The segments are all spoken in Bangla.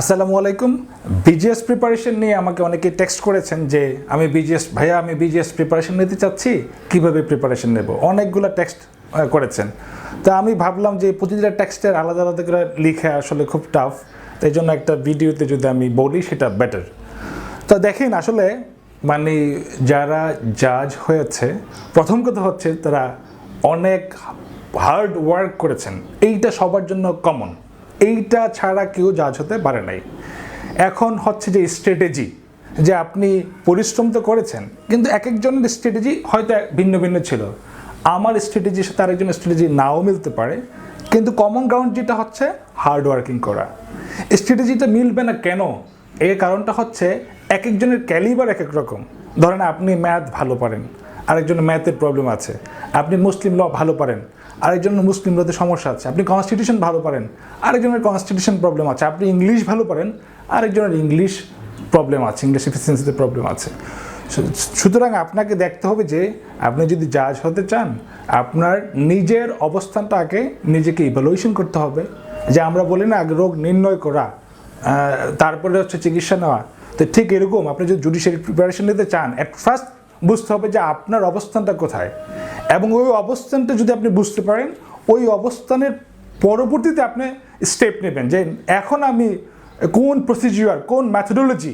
আসসালামু আলাইকুম। বিজিএস প্রিপারেশন নিয়ে আমাকে অনেকে টেক্সট করেছেন যে, আমি বিজিএস ভাইয়া, আমি বিজিএস প্রিপারেশন নিতে চাচ্ছি, কীভাবে প্রিপারেশন নেব? অনেকগুলো টেক্সট করেছেন। তা আমি ভাবলাম যে, প্রতিটা টেক্সটের আলাদা আলাদা করে লিখে আসলে খুব টাফ তাই জন্য একটা ভিডিওতে যদি আমি বলি, সেটা বেটার তো দেখেন, আসলে মানে যারা জাজ হয়েছে, প্রথম কথা হচ্ছে তারা অনেক হার্ড ওয়ার্ক করেছেন। এইটা সবার জন্য কমন এইটা ছাড়া কেউ জাজ হতে পারে নাই। এখন হচ্ছে যে স্ট্র্যাটেজি যে আপনি পরিশ্রম তো করেছেন, কিন্তু এক একজনের স্ট্র্যাটেজি হয়তো ভিন্ন ভিন্ন ছিল। আমার স্ট্র্যাটেজির সাথে আরেকজনের স্ট্র্যাটেজি নাও মিলতে পারে, কিন্তু কমন গ্রাউন্ড যেটা হচ্ছে হার্ড ওয়ার্কিং করা। স্ট্র্যাটেজিটা মিলবে না কেন? এর কারণটা হচ্ছে এক একজনের ক্যালিবার এক এক রকম। ধরেন আপনি ম্যাথ ভালো পারেন, আরেকজনের ম্যাথের প্রবলেম আছে। আপনি মুসলিম ল ভালো পারেন আরেকজনের মুসলিম লতে সমস্যা আছে। আপনি কনস্টিটিউশন ভালো পারেন, আরেকজনের কনস্টিটিউশন প্রবলেম আছে। আপনি ইংলিশ ভালো পারেন, আরেকজনের ইংলিশ প্রবলেম আছে ইংলিশ এফিসিয়েন্সিতে প্রবলেম আছে। সুতরাং আপনাকে দেখতে হবে যে আপনি যদি জাজ হতে চান, আপনার নিজের অবস্থানটা আগে নিজেকে ইভ্যালুয়েশন করতে হবে। যে আমরা বলি না রোগ নির্ণয় করা তারপরে হচ্ছে চিকিৎসা নেওয়া। তো ঠিক এরকম, আপনি যদি জুডিশিয়ারি প্রিপারেশন নিতে চান অ্যাট ফার্স্ট বুঝতে হবে যে আপনার অবস্থানটা কোথায়। এবং ওই অবস্থানটা যদি আপনি বুঝতে পারেন, ওই অবস্থানের পরবর্তীতে আপনি স্টেপ নেবেন যে এখন আমি কোন প্রসিজিওর কোন ম্যাথোডোলজি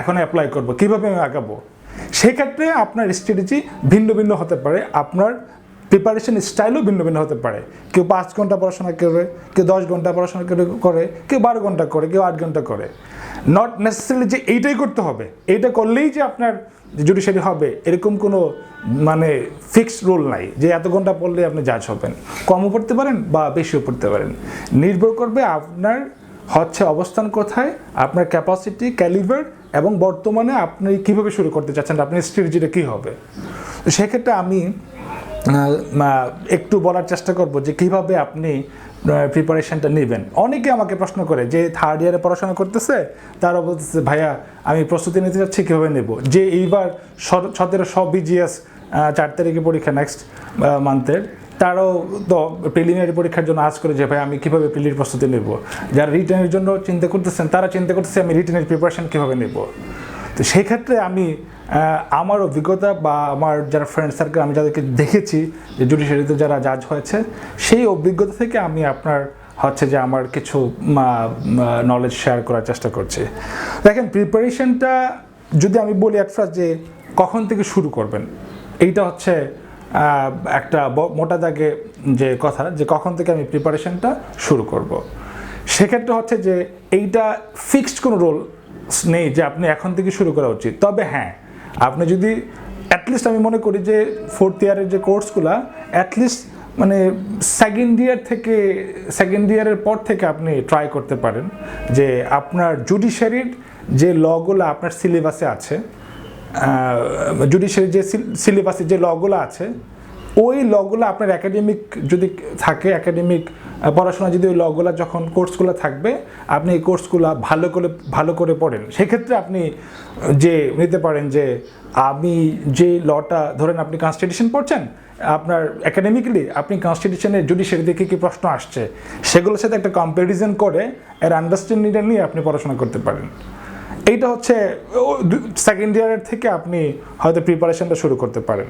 এখন অ্যাপ্লাই করব, কীভাবে আমি আগাবো? সেক্ষেত্রে আপনার স্ট্র্যাটেজি ভিন্ন ভিন্ন হতে পারে, আপনার প্রিপারেশন স্টাইলও ভিন্ন ভিন্ন হতে পারে। কেউ পাঁচ ঘণ্টা পড়াশোনা করে, কেউ দশ ঘণ্টা পড়াশোনা করে, কেউ বারো ঘণ্টা করে, কেউ আট ঘণ্টা করে। নট নেসেসারিলি যে এইটাই করতে হবে, এইটা করলেই যে আপনার জুডিশিয়ারি হবে, এরকম কোনো মানে ফিক্সড রুল নাই যে এত ঘণ্টা পড়লে আপনি জাজ হবেন। কমও পড়তে পারেন বা বেশিও পড়তে পারেন। নির্ভর করবে আপনার হচ্ছে অবস্থান কোথায়, আপনার ক্যাপাসিটি ক্যালিভার এবং বর্তমানে আপনি কীভাবে শুরু করতে চাচ্ছেন, আপনার স্ট্র্যাটেজিটা কী হবে। সেক্ষেত্রে আমি একটু বলার চেষ্টা করব যে কীভাবে আপনি প্রিপারেশনটা নেবেন। অনেকে আমাকে প্রশ্ন করে, যে থার্ড ইয়ারে পড়াশোনা করতেছে? তারা বলতেছে, ভাইয়া, আমি প্রস্তুতি নিতে চাচ্ছি, কীভাবে নেব? যে এইবার সতেরো সব বিজিএস চার তারিখে পরীক্ষা নেক্সট মান্থের তারাও তো প্রিলিমিনারি পরীক্ষার জন্য আজ করে যে ভাই আমি কীভাবে প্রিলির প্রস্তুতি নেব? যারা রিটার্নের জন্য চিন্তা করতেছেন, তারা চিন্তা করতেছে, আমি রিটার্নের প্রিপারেশন কীভাবে নেব? তো সেই ক্ষেত্রে আমি আমার অভিজ্ঞতা বা আমার যারা ফ্রেন্ড সার্কেল আমি যাদেরকে দেখেছি, যে জুডিশিয়ারিতে যারা জাজ হয়েছে, সেই অভিজ্ঞতা থেকে আমি আপনার হচ্ছে যে আমার কিছু নলেজ শেয়ার করার চেষ্টা করছি দেখেন প্রিপারেশনটা যদি আমি বলি ফার্স্ট যে কখন থেকে শুরু করবেন, এইটা হচ্ছে একটা মোটা দাগে যে কথা, যে কখন থেকে আমি প্রিপারেশনটা শুরু করব। সেক্ষেত্রে হচ্ছে যে এইটা ফিক্সড কোনো রোল নেই যে আপনি এখন থেকে শুরু করা উচিত। তবে হ্যাঁ আপনি যদি অ্যাটলিস্ট আমি মনে করি যে ফোর্থ ইয়ারের যে কোর্সগুলো অ্যাটলিস্ট মানে সেকেন্ড ইয়ার থেকে সেকেন্ড ইয়ারের পর থেকে আপনি ট্রাই করতে পারেন যে আপনার জুডিশিয়ারির যে লগুলো আপনার সিলেবাসে আছে জুডিশিয়ারি যে সিলেবাসে যে লগুলো আছে, ওই লগুলো আপনার একাডেমিক যদি থাকে একাডেমিক পড়াশোনা যদি ওই লগুলো যখন কোর্সগুলো থাকবে, আপনি এই কোর্সগুলো ভালো করে ভালো করে পড়েন। সেক্ষেত্রে আপনি যে নিতে পারেন যে আমি যে লটা ধরেন আপনি কনস্টিটিউশন পড়ছেন, আপনার একাডেমিক্যালি আপনি কনস্টিটিউশনের জুডিশিয়ারি থেকে কী প্রশ্ন আসছে, সেগুলোর সাথে একটা কম্প্যারিজন করে এর আন্ডারস্ট্যান্ডিংটা নিয়ে আপনি পড়াশোনা করতে পারেন। এইটা হচ্ছে সেকেন্ড ইয়ারের থেকে আপনি হয়তো প্রিপারেশনটা শুরু করতে পারেন।